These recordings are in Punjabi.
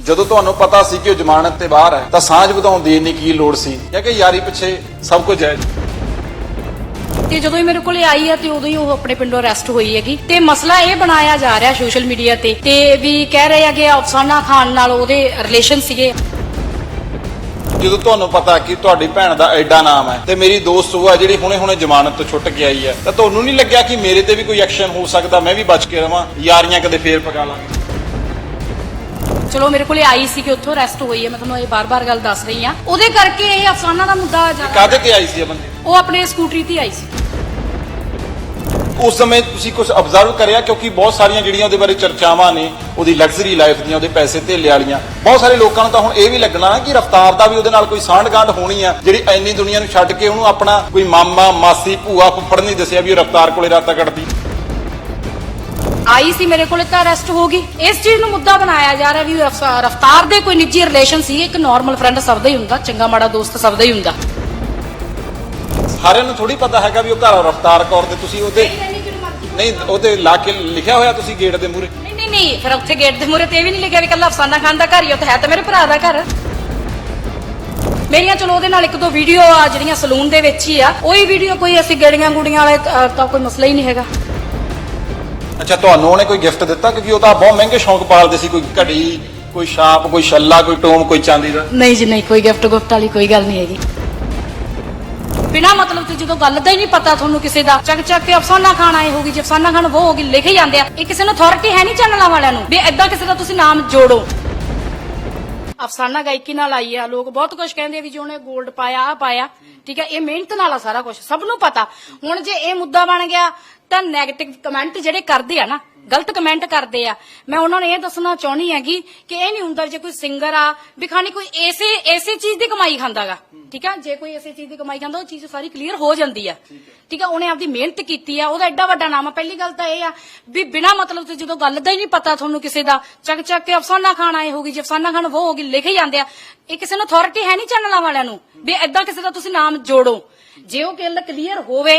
ਜਦੋਂ ਤੁਹਾਨੂੰ ਪਤਾ ਸੀ ਕਿ ਉਹ ਜ਼ਮਾਨਤ ਤੇ ਬਾਹਰ ਹੈ ਤਾਂ ਸਾਂਝ ਵਧਾਉਣ ਦੀ ਇੰਨੀ ਕੀ ਲੋੜ ਸੀ? ਕਿ ਯਾਰੀ ਪਿੱਛੇ ਸਭ ਕੁਝ ਹੈ? ਤੇ ਜਦੋਂ ਇਹ ਮੇਰੇ ਕੋਲੇ ਆਈ ਹੈ ਤੇ ਉਦੋਂ ਹੀ ਉਹ ਆਪਣੇ ਪਿੰਡੋਂ ਅਰੈਸਟ ਹੋਈ ਹੈਗੀ। ਤੇ ਮਸਲਾ ਇਹ ਬਣਾਇਆ ਜਾ ਰਿਹਾ ਸੋਸ਼ਲ ਮੀਡੀਆ ਤੇ ਤੇ ਵੀ ਕਹਿ ਰਹੇ ਆ ਕਿ ਅਫਸਾਨਾ ਖਾਨ ਨਾਲ ਉਹਦੇ ਰਿਲੇਸ਼ਨ ਸੀਗੇ। ਜਦੋਂ ਤੁਹਾਨੂੰ ਪਤਾ ਕਿ ਤੁਹਾਡੀ ਭੈਣ ਦਾ ਐਡਾ ਨਾਮ ਹੈ ਤੇ ਮੇਰੀ ਦੋਸਤ ਉਹ ਹੈ ਜਿਹੜੀ ਹੁਣੇ-ਹੁਣੇ ਜ਼ਮਾਨਤ ਤੋਂ ਛੁੱਟ ਕੇ ਆਈ ਹੈ ਤਾਂ ਤੁਹਾਨੂੰ ਨਹੀਂ ਲੱਗਿਆ ਕਿ ਮੇਰੇ ਤੇ ਵੀ ਕੋਈ ਐਕਸ਼ਨ ਹੋ ਸਕਦਾ? ਮੈਂ ਵੀ ਬਚ ਕੇ ਰਵਾਂ ਯਾਰੀਆਂ ਕਦੇ ਫੇਰ ਪਕਾ ਲਾਂਗੇ ਚਲੋ ਮੇਰੇ ਕੋਲੇ ਆਈ ਸੀ ਕਿ ਉੱਥੋਂ ਅਰੈਸਟ ਹੋਈ ਹੈ ਮੈਂ ਤੁਹਾਨੂੰ ਇਹ ਬਾਰ-ਬਾਰ ਗੱਲ ਦੱਸ ਰਹੀ ਆ ਉਹਦੇ ਕਰਕੇ ਇਹ ਅਫਸਾਨਾ ਦਾ ਮੁੱਦਾ ਜ਼ਿਆਦਾ ਕਾਹਦੇ ਤੇ ਆਈ ਸੀ ਇਹ ਬੰਦੇ? ਉਹ ਆਪਣੇ ਸਕੂਟਰੀ ਤੇ ਆਈ ਸੀ। ਉਸ ਸਮੇਂ ਤੁਸੀਂ ਕੁਝ ਅਬਜ਼ਰਵ ਕਰਿਆ? ਕਿਉਂਕਿ ਬਹੁਤ ਸਾਰੀਆਂ ਜਿਹੜੀਆਂ ਉਹਦੇ ਬਾਰੇ ਚਰਚਾਵਾਂ ਨੇ ਉਹਦੀ ਲਗਜ਼ਰੀ ਲਾਈਫ ਦੀਆਂ ਉਹਦੇ ਪੈਸੇ ਧੇਲੇ ਵਾਲੀਆਂ ਬਹੁਤ ਸਾਰੇ ਲੋਕਾਂ ਨੂੰ ਤਾਂ ਹੁਣ ਇਹ ਵੀ ਲੱਗਣਾ ਨਾ ਕਿ ਰਫਤਾਰ ਦਾ ਵੀ ਉਹਦੇ ਨਾਲ ਕੋਈ ਸਾਂਢ-ਗਾਂਢ ਹੋਣੀ ਆ ਜਿਹੜੀ ਐਨੀ ਦੁਨੀਆ ਨੂੰ ਛੱਡ ਕੇ ਉਹਨੂੰ ਆਪਣਾ ਕੋਈ ਮਾਮਾ ਮਾਸੀ ਭੂਆ ਫੁੱਫੜ ਨਹੀਂ ਦੱਸਿਆ ਵੀ ਉਹ ਰਫਤਾਰ ਕੋਲੇ ਰਾਤਾਂ ਕੱਢਦੀ ਆਈ ਸੀ ਮੇਰੇ ਕੋਲੇ ਤਾਂ ਅਰੈਸਟ ਹੋ ਗਈ। ਇਸ ਚੀਜ਼ ਨੂੰ ਮੁੱਦਾ ਬਣਾਇਆ ਜਾ ਰਿਹਾ ਵੀ ਰਫ- ਰਫਤਾਰ ਦੇ ਕੋਈ ਨਿੱਜੀ ਰਿਲੇਸ਼ਨ ਸੀ ਇੱਕ ਨਾਰਮਲ ਫਰੈਂਡ ਸਭ ਦਾ ਹੀ ਹੁੰਦਾ ਚੰਗਾ ਮਾੜਾ ਦੋਸਤ ਸਭ ਦਾ ਹੀ ਹੁੰਦਾ। ਸਾਰਿਆਂ ਨੂੰ ਥੋੜੀ ਪਤਾ ਹੈਗਾ ਵੀ ਉਹ ਘਰ ਰਫਤਾਰ ਕੌਰ ਦੇ ਤੁਸੀਂ ਉਹਦੇ ਨਹੀਂ ਉਹਦੇ ਲਾ ਕੇ ਲਿਖਿਆ ਹੋਇਆ ਤੁਸੀਂ ਗੇਟ ਦੇ ਮੂਹਰੇ? ਨਹੀਂ ਨਹੀਂ ਨਹੀਂ ਫਿਰ ਉੱਥੇ ਗੇਟ ਦੇ ਮੂਹਰੇ ਤੇ ਇਹ ਵੀ ਨਹੀਂ ਲਿਖਿਆ ਵੀ ਕੱਲਾ ਅਫਸਾਨਾ ਖਾਨ ਦਾ ਘਰ ਹੀ ਉੱਥੇ ਹੈ ਤਾਂ ਮੇਰੇ ਭਰਾ ਦਾ ਘਰ। ਮੇਰੀਆਂ ਚਲੋ ਉਹਦੇ ਨਾਲ ਇੱਕ ਦੋ ਵੀਡੀਓ ਆ ਜਿਹੜੀਆਂ ਸਲੂਨ ਦੇ ਵਿੱਚ ਹੀ ਆ ਉਹੀ ਵੀਡੀਓ ਕੋਈ ਅਸੀਂ ਗੜੀਆਂ ਗੁੜੀਆਂ ਵਾਲੇ ਤਾਂ ਕੋਈ ਮਸਲਾ ਹੀ ਨਹੀਂ ਹੈਗਾ। ਅੱਛਾ, ਤੁਹਾਨੂੰ ਉਹਨੇ ਕੋਈ ਗਿਫਟ ਦਿੱਤਾ? ਕਿਉਂਕਿ ਉਹ ਤਾਂ ਬਹੁਤ ਮਹਿੰਗੇ ਸ਼ੌਂਕ ਪਾਲਦੇ ਸੀ, ਕੋਈ ਘੜੀ, ਕੋਈ ਛਾਪ ਕੋਈ ਛੱਲਾ ਕੋਈ ਟੋਮ, ਕੋਈ ਚਾਂਦੀ ਦਾ। ਨਹੀਂ ਜੀ, ਨਹੀਂ, ਕੋਈ ਗਿਫਟ ਗੁਫਟ ਵਾਲੀ ਕੋਈ ਗੱਲ ਨਹੀਂ ਹੈਗੀ। ਬਿਨਾ ਮਤਲਬ ਤੇ ਜਦੋਂ ਗੱਲ ਦਾ ਹੀ ਨਹੀਂ ਪਤਾ ਤੁਹਾਨੂੰ ਕਿਸੇ ਦਾ। ਚੱਕ ਚੱਕ ਕੇ ਅਫਸਾਨਾ ਖਾਨ ਆਏ ਹੋਗੀ, ਜੇ ਅਫਸਾਨਾ ਖਾਨ ਉਹ ਹੋਗੀ, ਲਿਖੇ ਜਾਂਦੇ ਆ। ਇਹ ਕਿਸੇ ਨੂੰ ਅਥਾਰਟੀ ਹੈ ਨਹੀਂ ਚੈਨਲਾਂ ਵਾਲਿਆਂ ਨੂੰ, ਵੀ ਐਦਾਂ ਕਿਸੇ ਦਾ ਤੁਸੀਂ ਨਾਮ ਜੋੜੋ। ਅਫਸਾਨਾ ਗਾਇਕੀ ਨਾਲ ਆਈ ਆ, ਲੋਕ ਬਹੁਤ ਕੁਝ ਕਹਿੰਦੇ ਆ ਵੀ ਜੀ ਉਹਨੇ 골ਡ ਪਾਇਆ ਆ ਪਾਇਆ, ਠੀਕ ਹੈ ਇਹ ਮਿਹਨਤ ਨਾਲ ਆ ਸਾਰਾ ਕੁਝ ਸਭ ਨੂੰ ਪਤਾ। ਹੁਣ ਜੇ ਇਹ ਮੁੱਦਾ ਬਣ ਗਿਆ, ਤਾਂ 네ਗੇਟਿਵ ਕਮੈਂਟ ਜਿਹੜੇ ਕਰਦੇ ਆ ਨਾ ਗਲਤ ਕਮੈਂਟ ਕਰਦੇ ਆ। ਮੈਂ ਉਹਨਾਂ ਨੂੰ ਇਹ ਦੱਸਣਾ ਚਾਹੁੰਦੀ ਹੈਗੀ ਕਿ ਇਹ ਨਹੀਂ ਹੁੰਦਾ ਜੇ ਕੋਈ ਸਿੰਗਰ ਆ ਵੀ ਖਾਣੀ ਕੋਈ ਐਸੇ ਐਸੇ ਚੀਜ਼ ਦੀ ਕਮਾਈ ਖਾਂਦਾਗਾ। ਠੀਕ ਆ? ਜੇ ਕੋਈ ਐਸੇ ਚੀਜ਼ ਦੀ ਕਮਾਈ ਖਾਂਦਾ ਉਹ ਚੀਜ਼ ਸਾਰੀ ਕਲੀਅਰ ਹੋ ਜਾਂਦੀ ਆ। ਠੀਕ ਆ? ਉਹਨੇ ਆਪਦੀ ਮਿਹਨਤ ਕੀਤੀ ਆ ਉਹਦਾ ਐਡਾ ਵੱਡਾ ਨਾਮ ਆ। ਪਹਿਲੀ ਗੱਲ ਤਾਂ ਇਹ ਆ ਵੀ ਬਿਨਾ ਮਤਲਬ ਤੇ ਜਦੋਂ ਗੱਲ ਦਾ ਹੀ ਨਹੀਂ ਪਤਾ ਤੁਹਾਨੂੰ ਕਿਸੇ ਦਾ ਚੱਕ ਚੱਕ ਕੇ ਅਫਸਾਨਾ ਖਾਨ ਆਏ ਹੋਗੀ ਜੇ ਅਫਸਾਨਾ ਖਾਨ ਉਹ ਹੋਗੀ ਲਿਖੇ ਜਾਂਦੇ ਆ। ਇਹ ਕਿਸੇ ਨੂੰ ਅਥਾਰਟੀ ਹੈ ਨਹੀਂ ਚੈਨਲਾਂ ਵਾਲਿਆਂ ਨੂੰ ਵੀ ਐਦਾਂ ਕਿਸੇ ਦਾ ਤੁਸੀਂ ਨਾਮ ਜੋੜੋ। ਜੇ ਉਹ ਗੱਲ ਕਲੀਅਰ ਹੋਵੇ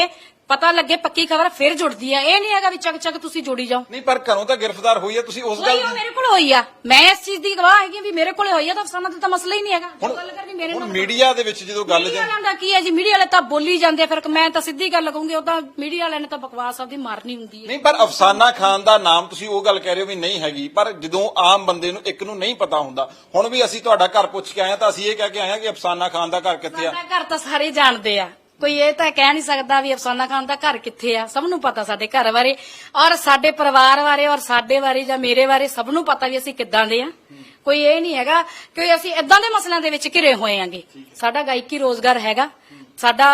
ਪਤਾ ਲੱਗੇ ਪੱਕੀ ਖਬਰ ਫਿਰ ਜੁੜਦੀ ਆ। ਇਹ ਨਹੀਂ ਹੈਗਾ ਵੀ ਚੱਕ ਚੱਕ ਤੁਸੀਂ ਜੋੜੀ ਜਾਓ। ਨਹੀਂ ਪਰ ਘਰੋਂ ਤਾਂ ਗ੍ਰਿਫਤਾਰ ਹੋਈ ਹੈ ਤੁਸੀਂ ਉਸ ਗੱਲ ਉਹ ਮੇਰੇ ਕੋਲ ਹੋਈ ਆ। ਮੈਂ ਇਸ ਚੀਜ਼ ਦੀ ਗਵਾਹ ਹੈਗੀ ਵੀ ਮੇਰੇ ਕੋਲ ਹੋਈ ਆ ਤਾਂ ਅਫਸਾਨਾ ਦਾ ਤਾਂ ਮਸਲਾ ਹੀ ਨਹੀਂ ਹੈਗਾ। ਜੋ ਗੱਲ ਕਰਨੀ ਮੇਰੇ ਹੁਣ ਨਾਲ ਮੀਡੀਆ ਦੇ ਵਿੱਚ ਜਦੋਂ ਗੱਲ ਮੀਡੀਆ ਵਾਲਿਆਂ ਦਾ ਕੀ ਹੈ ਜੀ? ਮੀਡੀਆ ਵਾਲੇ ਤਾਂ ਬੋਲੀ ਜਾਂਦੇ ਆ ਫਿਰ ਮੈਂ ਤਾਂ ਸਿੱਧੀ ਗੱਲ ਕਹੂੰਗੀ ਉਹ ਤਾਂ ਮੀਡੀਆ ਵਾਲਿਆਂ ਨੇ ਤਾਂ ਬਕਵਾਸ ਆਪਦੀ ਮਾਰਨੀ ਹੁੰਦੀ ਹੈ। ਨਹੀਂ ਪਰ ਅਫਸਾਨਾ ਖਾਨ ਦਾ ਨਾਮ ਤੁਸੀਂ ਉਹ ਗੱਲ ਕਹਿ ਰਹੇ ਹੋ ਵੀ ਨਹੀਂ ਹੈਗੀ ਪਰ ਜਦੋਂ ਆਮ ਬੰਦੇ ਨੂੰ ਇੱਕ ਨੂੰ ਨਹੀਂ ਪਤਾ ਹੁੰਦਾ ਹੁਣ ਵੀ ਅਸੀਂ ਤੁਹਾਡਾ ਘਰ ਪੁੱਛ ਕੇ ਆਏ ਹਾਂ ਤਾਂ ਅਸੀਂ ਇਹ ਕਹਿ ਕੇ ਆਏ ਹਾਂ ਕਿ ਅਫਸਾਨਾ ਖਾਨ ਦਾ ਘਰ ਕਿੱਥੇ ਆ? ਸਾਡਾ ਘਰ ਤਾਂ ਸਾਰੇ ਜਾਣਦੇ ਆ। ਕੋਈ ਇਹ ਤਾਂ ਕਹਿ ਨਹੀਂ ਸਕਦਾ ਵੀ ਅਫਸਾਨਾ ਖਾਨ ਦਾ ਘਰ ਕਿੱਥੇ ਆ? ਸਭ ਨੂੰ ਪਤਾ ਸਾਡੇ ਘਰ ਬਾਰੇ। ਔਰ ਸਾਡੇ ਪਰਿਵਾਰ ਬਾਰੇ ਔਰ ਸਾਡੇ ਬਾਰੇ ਜਾਂ ਮੇਰੇ ਬਾਰੇ ਸਭ ਨੂੰ ਪਤਾ ਵੀ ਅਸੀਂ ਕਿੱਦਾਂ ਦੇ ਆ। ਕੋਈ ਇਹ ਨਹੀਂ ਹੈਗਾ ਕਿ ਅਸੀਂ ਇਦਾਂ ਦੇ ਮਸਲਿਆਂ ਦੇ ਵਿੱਚ ਘਿਰੇ ਹੋਏ ਆਂਗੇ। ਸਾਡਾ ਗਾਇਕੀ ਰੋਜ਼ਗਾਰ ਹੈਗਾ। ਸਾਡਾ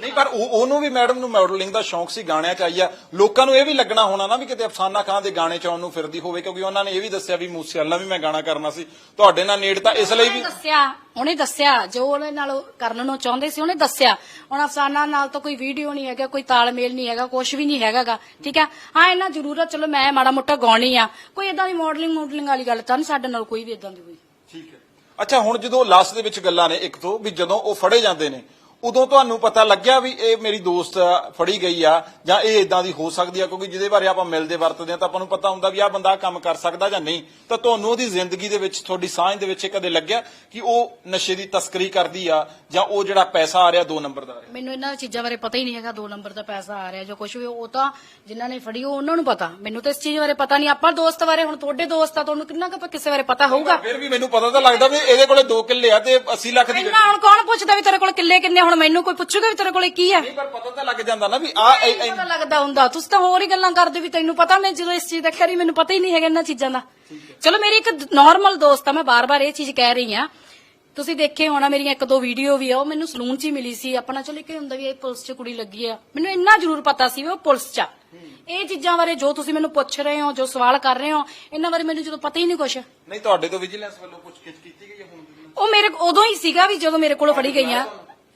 ਨਹੀਂ ਪਰ ਉਹ- ਉਹਨੂੰ ਵੀ ਮੈਡਮ ਨੂੰ ਮਾਡਲਿੰਗ ਦਾ ਸ਼ੌਂਕ ਸੀ ਗਾਣਿਆਂ ਚ ਆਈ ਆ। ਲੋਕਾਂ ਨੂੰ ਇਹ ਵੀ ਲੱਗਣਾ ਹੋਣਾ ਨਾ ਵੀ ਕਿਤੇ ਅਫਸਾਨਾ ਖਾਨ ਦੇ ਗਾਣੇ ਚ ਆਉਣ ਨੂੰ ਫਿਰਦੀ ਹੋਵੇ ਕਿਉਂਕਿ ਉਹਨਾਂ ਨੇ ਇਹ ਵੀ ਦੱਸਿਆ ਵੀ ਮੂਸੇਵਾਲਾ ਵੀ ਮੈਂ ਗਾਣਾ ਕਰਨਾ ਸੀ। ਤੁਹਾਡੇ ਨਾਲ ਨੇੜ ਤਾਂ ਇਸ ਲਈ ਵੀ ਦੱਸਿਆ ਉਹਨੇ ਦੱਸਿਆ ਜੋ ਉਹਨੇ ਨਾਲ ਕਰਨ ਨੂੰ ਚਾਹੁੰਦੇ ਸੀ ਉਹਨੇ ਦੱਸਿਆ। ਹੁਣ ਅਫਸਾਨਾ ਨਾਲ ਤਾਂ ਕੋਈ ਵੀਡੀਓ ਨਹੀਂ ਹੈਗਾ ਕੋਈ ਤਾਲਮੇਲ ਨਹੀਂ ਹੈਗਾ ਕੁਝ ਵੀ ਨਹੀਂ ਹੈਗਾਗਾ ਠੀਕ ਹੈ? ਹਾਂ ਇਹਨਾਂ ਜ਼ਰੂਰਤ ਚਲੋ ਮੈਂ ਮਾੜਾ ਮੋਟਾ ਗਾਉਣੀ ਆ। ਕੋਈ ਇਦਾਂ ਦੀ ਮਾਡਲਿੰਗ ਮਾਡਲਿੰਗ ਵਾਲੀ ਗੱਲ ਤਾਂ ਨਹੀਂ ਸਾਡੇ ਨਾਲ ਕੋਈ ਵੀ ਇਦਾਂ ਦੀ ਹੋਈ। ਠੀਕ ਹੈ। ਅੱਛਾ ਹੁਣ ਜਦੋਂ ਲਾਸਟ ਦੇ ਵਿੱਚ ਗੱਲਾਂ ਨੇ ਇੱਕ ਤੋਂ ਵੀ ਜਦੋਂ ਉਹ ਫੜੇ ਜਾਂਦੇ ਨੇ ਉਦੋਂ ਤੁਹਾਨੂੰ ਪਤਾ ਲੱਗਿਆ ਵੀ ਇਹ ਮੇਰੀ ਦੋਸਤ ਫੜੀ ਗਈ ਆ ਜਾਂ ਇਹ ਇਦਾਂ ਦੀ ਹੋ ਸਕਦੀ ਆ ਕਿਉਂਕਿ ਜਿਹਦੇ ਬਾਰੇ ਆਪਾਂ ਮਿਲਦੇ ਵਰਤਦੇ ਆ ਤਾਂ ਆਪਾਂ ਨੂੰ ਪਤਾ ਹੁੰਦਾ ਵੀ ਆਹ ਬੰਦਾ ਆਹ ਕੰਮ ਕਰ ਸਕਦਾ ਜਾਂ ਨਹੀਂ। ਤਾਂ ਤੁਹਾਨੂੰ ਉਹਦੀ ਜ਼ਿੰਦਗੀ ਦੇ ਵਿੱਚ ਤੁਹਾਡੀ ਸਾਂਝ ਦੇ ਵਿੱਚ ਇਹ ਕਦੇ ਲੱਗਿਆ ਕਿ ਉਹ ਨਸ਼ੇ ਦੀ ਤਸਕਰੀ ਕਰਦੀ ਆ ਜਾਂ ਉਹ ਜਿਹੜਾ ਪੈਸਾ ਆ ਰਿਹਾ ਦੋ ਨੰਬਰ ਦਾ ਆ ਰਿਹਾ? ਮੈਨੂੰ ਇਹਨਾਂ ਚੀਜ਼ਾਂ ਬਾਰੇ ਪਤਾ ਹੀ ਨਹੀਂ ਹੈਗਾ ਦੋ ਨੰਬਰ ਦਾ ਪੈਸਾ ਆ ਰਿਹਾ ਜੋ ਕੁਝ ਵੀ ਉਹ ਤਾਂ ਜਿਨ੍ਹਾਂ ਨੇ ਫੜੀ ਉਹ ਉਹਨਾਂ ਨੂੰ ਪਤਾ। ਮੈਨੂੰ ਤਾਂ ਇਸ ਚੀਜ਼ ਬਾਰੇ ਪਤਾ ਨਹੀਂ। ਆਪਾਂ ਦੋਸਤ ਬਾਰੇ ਹੁਣ ਤੁਹਾਡੇ ਦੋਸਤ ਆ ਤੁਹਾਨੂੰ ਕਿੰਨਾ ਕੁ ਕਿਸੇ ਬਾਰੇ ਪਤਾ ਹੋਊਗਾ? ਫਿਰ ਵੀ ਮੈਨੂੰ ਪਤਾ ਤਾਂ ਲੱਗਦਾ ਵੀ ਇਹਦੇ ਕੋਲੇ 2 ਕਿੱਲੇ ਆ ਤੇ 80 ਲੱਖ ਦੀ ਇੰਨਾ ਹੁਣ ਕੌਣ ਪੁੱਛਦਾ ਵੀ ਤੇਰੇ ਕੋਲ ਕਿੱਲੇ ਕਿੰਨੇ ਹੁਣ ਮੈਨੂੰ ਕੋਈ ਪੁੱਛੂਗਾ ਵੀ ਤੇਰੇ ਕੋਲੇ ਕੀ ਆ ਨਹੀਂ ਪਰ ਪਤਾ ਤਾਂ ਲੱਗ ਜਾਂਦਾ ਨਾ ਵੀ ਆ ਪਤਾ ਲੱਗਦਾ ਹੁੰਦਾ। ਤੁਸੀਂ ਤਾਂ ਹੋਰ ਹੀ ਗੱਲਾਂ ਕਰਦੇ ਵੀ ਤੈਨੂੰ ਪਤਾ ਮੈਂ ਜਦੋਂ ਇਸ ਚੀਜ਼ ਦਾ ਕਰੀ ਮੈਨੂੰ ਪਤਾ ਹੀ ਨਹੀਂ ਹੈਗਾ ਇਹਨਾਂ ਚੀਜ਼ਾਂ ਦਾ। ਚਲੋ ਮੇਰੀ ਇੱਕ ਨਾਰਮਲ ਦੋਸਤ ਆ ਮੈਂ ਬਾਰ-ਬਾਰ ਇਹ ਚੀਜ਼ ਕਹਿ ਰਹੀ ਆ ਤੁਸੀਂ ਦੇਖੇ ਹੋਣਾ ਮੇਰੀਆਂ ਇੱਕ ਦੋ ਵੀਡੀਓ ਵੀ ਆ ਉਹ ਮੈਨੂੰ ਸਲੂਨ 'ਚ ਹੀ ਮਿਲੀ ਸੀ। ਆਪਣਾ ਚਲੋ ਇੱਕ ਹੁੰਦਾ ਵੀ ਇਹ ਪੁਲਿਸ 'ਚ ਕੁੜੀ ਲੱਗੀ ਆ। ਮੈਨੂੰ ਇੰਨਾ ਜ਼ਰੂਰ ਪਤਾ ਸੀ ਵੀ ਉਹ ਪੁਲਿਸ 'ਚ ਆ। ਇਹ ਚੀਜ਼ਾਂ ਬਾਰੇ ਜੋ ਤੁਸੀਂ ਮੈਨੂੰ ਪੁੱਛ ਰਹੇ ਹੋ ਜੋ ਸਵਾਲ ਕਰ ਰਹੇ ਹੋ ਇਹਨਾਂ ਬਾਰੇ ਮੈਨੂੰ ਜਦੋਂ ਪਤਾ ਹੀ ਨਹੀਂ ਕੁਛ। ਨਹੀਂ ਤੁਹਾਡੇ ਤੋਂ ਵਿਜੀਲੈਂਸ ਵੱਲੋਂ ਪੁੱਛ ਗਿੱਛ ਕੀਤੀ ਗਈ ਹੈ ਹੁਣ? ਉਹ ਮੇਰੇ ਉਦੋਂ ਹੀ ਸੀਗਾ ਵੀ ਜਦੋਂ ਮੇਰੇ ਕੋਲੋਂ ਫੜੀ ਗਈਆਂ।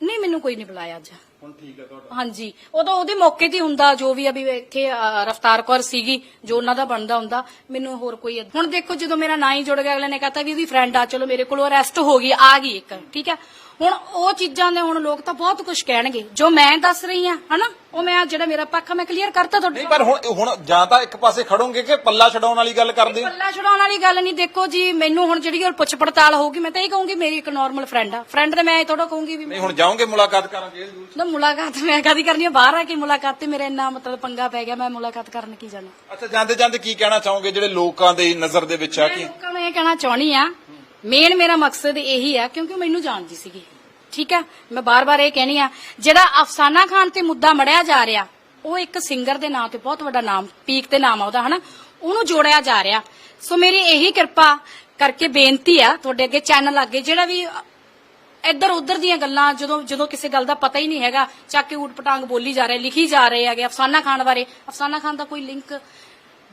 ਨਹੀਂ ਮੈਨੂੰ ਕੋਈ ਨਹੀਂ ਬੁਲਾਇਆ ਅੱਜ। ਹੁਣ ਠੀਕ ਹੈ ਤੁਹਾਡਾ? ਹਾਂਜੀ। ਉਦੋਂ ਉਹਦੇ ਮੌਕੇ ਤੇ ਹੀ ਹੁੰਦਾ ਜੋ ਵੀ ਆ ਵੀ ਇੱਥੇ ਅ, ਰਫਤਾਰ ਕੌਰ ਸੀਗੀ ਜੋ ਉਹਨਾਂ ਦਾ ਬਣਦਾ ਹੁੰਦਾ। ਮੈਨੂੰ ਹੋਰ ਕੋਈ ਹੁਣ ਦੇਖੋ ਜਦੋਂ ਮੇਰਾ ਨਾਂ ਹੀ ਜੁੜ ਗਿਆ ਅਗਲੇ ਨੇ ਕਹਤਾ ਵੀ ਉਹਦੀ ਫਰੈਂਡ ਆ ਚਲੋ ਮੇਰੇ ਕੋਲ ਅਰੈਸਟ ਹੋ ਗਈ ਆ ਗਈ ਇੱਕ ਠੀਕ ਹੈ? ਹੁਣ ਉਹ ਚੀਜ਼ਾਂ ਦੇ ਹੁਣ ਲੋਕ ਤਾਂ ਬਹੁਤ ਕੁਝ ਕਹਿਣਗੇ। ਜੋ ਮੈਂ ਦੱਸ ਰਹੀ ਆ ਹਨਾ? ਉਹ ਮੈਂ ਜਿਹੜਾ ਮੇਰਾ ਪੱਖ ਆ ਮੈਂ ਕਲੀਅਰ ਕਰਤਾ ਤੁਹਾਡੇ ਨਹੀਂ ਪਰ ਹੁਣ ਹੁਣ ਜਾਂ ਤਾਂ ਇੱਕ ਪਾਸੇ ਖੜੋਗੇ ਕਿ ਪੱਲਾ ਛਡਾਉਣ ਵਾਲੀ ਗੱਲ ਕਰਦੇ ਹੋ ਪੱਲਾ ਛਡਾਉਣ ਵਾਲੀ ਗੱਲ ਨਹੀਂ। ਦੇਖੋ ਜੀ ਮੈਨੂੰ ਹੁਣ ਜਿਹੜੀ ਉਹ ਪੁੱਛ ਪੜਤਾਲ ਹੋਊਗੀ ਮੈਂ ਤਾਂ ਇਹ ਕਹੂੰਗੀ ਮੇਰੀ ਇੱਕ ਨਾਰਮਲ ਫਰੈਂਡ ਆ। ਫਰੈਂਡ ਤੇ ਮੈਂ ਇਹ ਥੋੜਾ ਕਹੂੰਗੀ ਵੀ ਨਹੀਂ ਹੁਣ ਜਾਓਗੇ ਮੁਲਾਕਾਤ ਕਰਨ ਜੇਲ੍ਹ ਜੂਲ 'ਚ? ਨਾ ਮੁਲਾਕਾਤ ਮੈਂ ਕਦੀ ਕਰਨੀ ਆ? ਬਾਹਰ ਆ ਕੇ ਮੁਲਾਕਾਤ ਤੇ ਮੇਰੇ ਇੰਨਾ ਮਤਲਬ ਪੰਗਾ ਪੈ ਗਿਆ ਮੈਂ ਮੁਲਾਕਾਤ ਕਰਨ ਕੀ ਜਾਣਾ? ਅੱਛਾ ਜਾਂਦੇ ਜਾਂਦੇ ਕੀ ਕਹਿਣਾ ਚਾਹੋਗੇ ਜਿਹੜੇ ਲੋਕਾਂ ਦੇ ਨਜ਼ਰ ਦੇ ਵਿੱਚ ਆ ਮੈਂ ਕਿ ਲੋਕਾਂ ਨੂੰ ਇਹ ਕਹਿਣਾ ਚਾਹਣੀ ਆ ਮੇਨ ਮੇਰਾ ਮਕਸਦ ਇਹੀ ਆ ਕਿਉਂਕਿ ਮੈਨੂੰ ਜਾਣਦੀ ਸੀਗੀ। ਠੀਕ ਹੈ? ਮੈਂ ਬਾਰ-ਬਾਰ ਇਹ ਕਹਿਣੀ ਆ, ਜਿਹੜਾ ਅਫਸਾਨਾ ਖਾਨ ਤੇ ਮੁੱਦਾ ਮੜਿਆ ਜਾ ਰਿਹਾ, ਉਹ ਇੱਕ ਸਿੰਗਰ ਦੇ ਨਾਂ ਤੇ ਬਹੁਤ ਵੱਡਾ ਨਾਮ ਪੀਕ ਤੇ ਨਾਮ ਆ ਹਨਾ? ਉਹਨੂੰ ਜੋੜਿਆ ਜਾ ਰਿਹਾ। ਸੋ ਮੇਰੀ ਇਹੀ ਕਿਰਪਾ ਕਰਕੇ ਬੇਨਤੀ ਆ, ਤੁਹਾਡੇ ਅੱਗੇ ਚੈਨਲ ਅੱਗੇ ਜਿਹੜਾ ਵੀ ਇੱਧਰ ਉੱਧਰ ਦੀਆਂ ਗੱਲਾਂ, ਜਦੋਂ ਜਦੋਂ ਕਿਸੇ ਗੱਲ ਦਾ ਪਤਾ ਹੀ ਨਹੀਂ ਹੈਗਾ, ਚੱਕ ਕੇ ਊਟ ਪਟਾਂਗ ਬੋਲੀ ਜਾ ਰਹੇ, ਲਿਖੀ ਜਾ ਰਹੇ ਹੈਗੇ ਅਫਸਾਨਾ ਖਾਨ ਬਾਰੇ। ਅਫਸਾਨਾ ਖਾਨ ਦਾ ਕੋਈ ਲਿੰਕ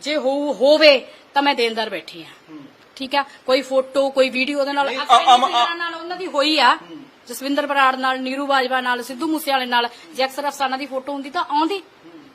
ਜੇ ਹੋਵੇ, ਤਾਂ ਮੈਂ ਦੇਣਦਾਰ ਬੈਠੀ ਆ ਠੀਕ ਆ ਕੋਈ ਫੋਟੋ ਕੋਈ ਵੀਡੀਓ ਉਹਦੇ ਨਾਲ ਨਹੀਂ, ਅਫਸਾਨਾ ਅ- ਅਮ- ਖਾਨ ਨਾਲ ਉਹਨਾਂ ਦੀ ਹੋਈ ਆ। ਜਸਵਿੰਦਰ ਬਰਾੜ ਨਾਲ ਨੀਰੂ ਬਾਜਵਾ ਨਾਲ ਸਿੱਧੂ ਮੂਸੇਵਾਲੇ ਨਾਲ ਜੇ ਅਕਸਰ ਅਫਸਾਨਾ ਦੀ ਫੋਟੋ ਹੁੰਦੀ ਤਾਂ ਆਉਂਦੀ।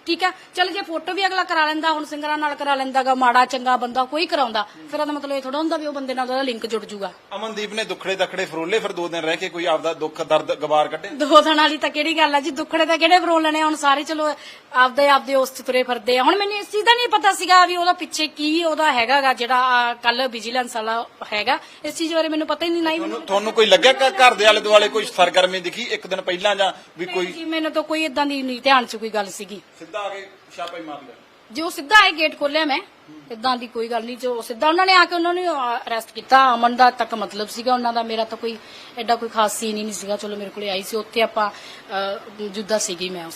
ਠੀਕ ਆ ਚਲ ਜੇ ਫੋਟੋ ਵੀ ਅਗਲਾ ਕਰਾ ਲੈਂਦਾ ਹੁਣ ਸਿੰਗਰਾਂ ਨਾਲ ਕਰਾ ਲੈਂਦਾਗਾ ਮਾੜਾ ਚੰਗਾ ਬੰਦਾ ਕੋਈ ਕਰਾਉਂਦਾ ਫਿਰ ਉਹਦਾ ਮਤਲਬ ਇਹ ਥੋੜਾ ਹੁੰਦਾ ਵੀ ਉਹ ਬੰਦੇ ਨਾਲ ਉਹਦਾ ਲਿੰਕ ਜੁੜ ਜੂਗਾ। ਅਮਨਦੀਪ ਨੇ ਦੁੱਖੜੇ ਦਖੜੇ ਫਰੋਲੇ ਫਿਰ ਦੋ ਦਿਨ ਰਹਿ ਕੇ ਕੋਈ ਆਪਦਾ ਦੁੱਖ ਦਰਦ ਗਵਾਰ ਕੱਢੇ? ਦੋ ਦਿਨ ਵਾਲੀ ਤਾਂ ਕਿਹੜੀ ਗੱਲ ਆ ਜੀ ਦੁੱਖੜੇ ਤਾਂ ਕਿਹੜੇ ਫਰੋਲ ਆ? ਹੁਣ ਸਾਰੇ ਚਲੋ ਆਪਦੇ ਆਪਦੇ ਉਸ 'ਚ ਤੁਰੇ ਫਿਰਦੇ ਆ। ਹੁਣ ਮੈਨੂੰ ਇਸ ਚੀਜ਼ ਦਾ ਨਹੀਂ ਪਤਾ ਸੀਗਾ ਵੀ ਉਹਦਾ ਪਿੱਛੇ ਕੀ ਉਹਦਾ ਹੈਗਾਗਾ ਜਿਹੜਾ ਕੱਲ ਵਿਜੀਲੈਂਸ ਵਾਲਾ ਹੈਗਾ। ਇਸ ਚੀਜ਼ ਬਾਰੇ ਮੈਨੂੰ ਪਤਾ ਹੀ ਨਹੀਂ ਨਹੀਂ ਤੁਹਾਨੂੰ ਤੁਹਾਨੂੰ ਕੋਈ ਲੱਗਿਆ ਕਿ ਘਰ ਦੇ ਆਲੇ ਦੁਆਲੇ ਕੋਈ ਸਰਗਰਮੀ ਦਿਖੀ ਇੱਕ ਦਿਨ ਪਹਿਲਾਂ ਜਾਂ ਵੀ ਕੋਈ ਜੀ ਮੈਨੂੰ ਤਾਂ ਕੋਈ ਇਦਾਂ ਦੀ ਨਹੀਂ ਧਿਆਨ 'ਚ ਕੋਈ ਗੱਲ ਸੀਗੀ। ਸਿੱਧਾ ਆ ਕੇ ਛਾਪਾ ਹੀ ਮਾਰ ਲਿਆ। ਜੋ ਸਿੱਧਾ ਇਹ ਗੇਟ ਖੋਲਿਆ ਮੈਂ ਇਦਾਂ ਦੀ ਕੋਈ ਗੱਲ ਨਹੀਂ ਜੋ ਸਿੱਧਾ ਉਹਨਾਂ ਨੇ ਆ ਕੇ ਉਹਨਾਂ ਨੂੰ ਅਰੈਸਟ ਕੀਤਾ। ਅਮਨ ਦਾ ਤੱਕ ਮਤਲਬ ਸੀਗਾ ਉਹਨਾਂ ਦਾ ਮੇਰਾ ਤਾਂ ਕੋਈ ਐਡਾ ਕੋਈ ਖਾਸ ਸੀਨ ਹੀ ਨਹੀਂ ਸੀਗਾ। ਚਲੋ ਮੇਰੇ ਕੋਲੇ ਆਈ ਸੀ ਉੱਥੇ ਆਪਾਂ ਅਹ, ਜੁੱਦਾ ਸੀਗੀ ਮੈਂ ਉਸ